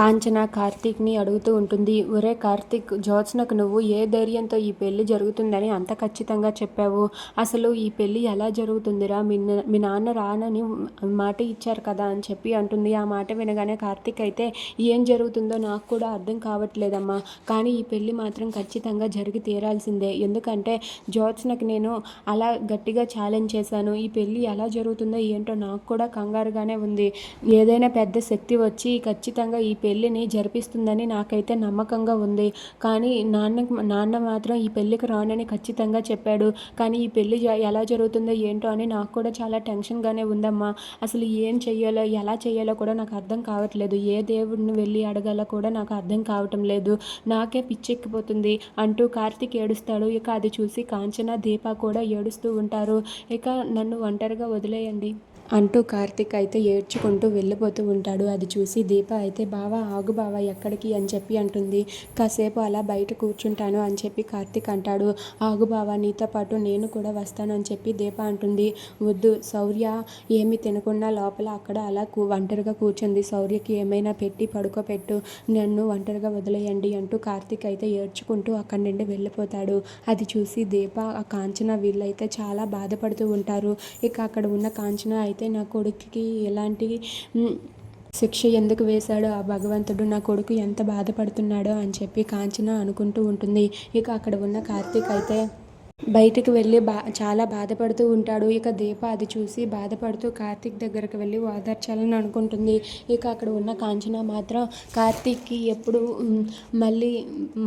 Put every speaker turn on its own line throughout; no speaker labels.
కాంచన కార్తీక్ని అడుగుతూ ఉంటుంది ఒరే కార్తీక్ జ్యోత్స్నకు నువ్వు ఏ ధైర్యంతో ఈ పెళ్ళి జరుగుతుందని అంత ఖచ్చితంగా చెప్పావు. అసలు ఈ పెళ్ళి ఎలా జరుగుతుందిరా? మీ మీ నాన్న రానని మాట ఇచ్చారు కదా అని చెప్పి అంటుంది. ఆ మాట వినగానే కార్తీక్ అయితే ఏం జరుగుతుందో నాకు కూడా అర్థం కావట్లేదమ్మా. కానీ ఈ పెళ్ళి మాత్రం ఖచ్చితంగా జరిగి తీరాల్సిందే. ఎందుకంటే జ్యోత్స్నకు నేను అలా గట్టిగా ఛాలెంజ్ చేశాను. ఈ పెళ్ళి ఎలా జరుగుతుందో ఏంటో నాకు కూడా కంగారుగానే ఉంది. ఏదైనా పెద్ద శక్తి వచ్చి ఖచ్చితంగా ఈ పెళ్ళి పెళ్ళిని జరిపిస్తుందని నాకైతే నమ్మకంగా ఉంది. కానీ నాన్న నాన్న మాత్రం ఈ పెళ్ళికి రానని ఖచ్చితంగా చెప్పాడు. కానీ ఈ పెళ్ళి జ- ఎలా జరుగుతుందో ఏంటో అని నాకు కూడా చాలా టెన్షన్గానే ఉందమ్మా. అసలు ఏం చెయ్యాలో ఎలా చేయాలో కూడా నాకు అర్థం కావట్లేదు. ఏ దేవుడిని వెళ్ళి అడగాలో కూడా నాకు అర్థం కావటం లేదు. నాకే పిచ్చెక్కిపోతుంది. అంటూ కార్తీక్ ఏడుస్తాడు. ఇక అది చూసి కాంచన దీప కూడా ఏడుస్తూ ఉంటారు. ఇక నన్ను ఒంటరిగా వదిలేయండి. అంటూ కార్తిక్ అయితే ఏడ్చుకుంటూ వెళ్ళిపోతూ ఉంటాడు. అది చూసి దీప అయితే బావా ఆగు బావా ఎక్కడికి అని చెప్పి అంటుంది. కాసేపు అలా బయట కూర్చుంటాను అని చెప్పి కార్తిక్ అంటాడు. ఆగు బావా నీతో పాటు నేను కూడా వస్తాను అని చెప్పి దీప అంటుంది. వద్దు శౌర్య ఏమి తినకుండా లోపల అక్కడ అలా కూ ఒంటరిగా కూర్చుంది. శౌర్యకి ఏమైనా పెట్టి పడుకోపెట్టు. నన్ను ఒంటరిగా వదిలేయండి అంటూ కార్తిక్ అయితే ఏడ్చుకుంటూ అక్కడి నుండి వెళ్ళిపోతాడు. అది చూసి దీప ఆ కాంచన వీళ్ళైతే చాలా బాధపడుతూ ఉంటారు. ఇక అక్కడ ఉన్న కాంచన అయితే నా కొడుకుకి ఎలాంటి శిక్ష ఎందుకు వేశాడో ఆ భగవంతుడు నా కొడుకు ఎంత బాధపడుతున్నాడో అని చెప్పి కాంచన అనుకుంటూ ఉంటుంది. ఇక అక్కడ ఉన్న కార్తీక్ అయితే బయటికి వెళ్ళి బా చాలా బాధపడుతూ ఉంటాడు. ఇక దీప అది చూసి బాధపడుతూ కార్తీక్ దగ్గరకు వెళ్ళి ఓదార్చాలని అనుకుంటుంది. ఇక అక్కడ ఉన్న కాంచన మాత్రం కార్తీక్కి ఎప్పుడు మళ్ళీ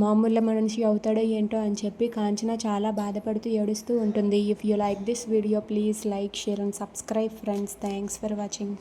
మామూలు మనిషి అవుతాడో ఏంటో అని చెప్పి కాంచన చాలా బాధపడుతూ ఏడుస్తూ ఉంటుంది. If you like this video please like share and subscribe friends thanks for watching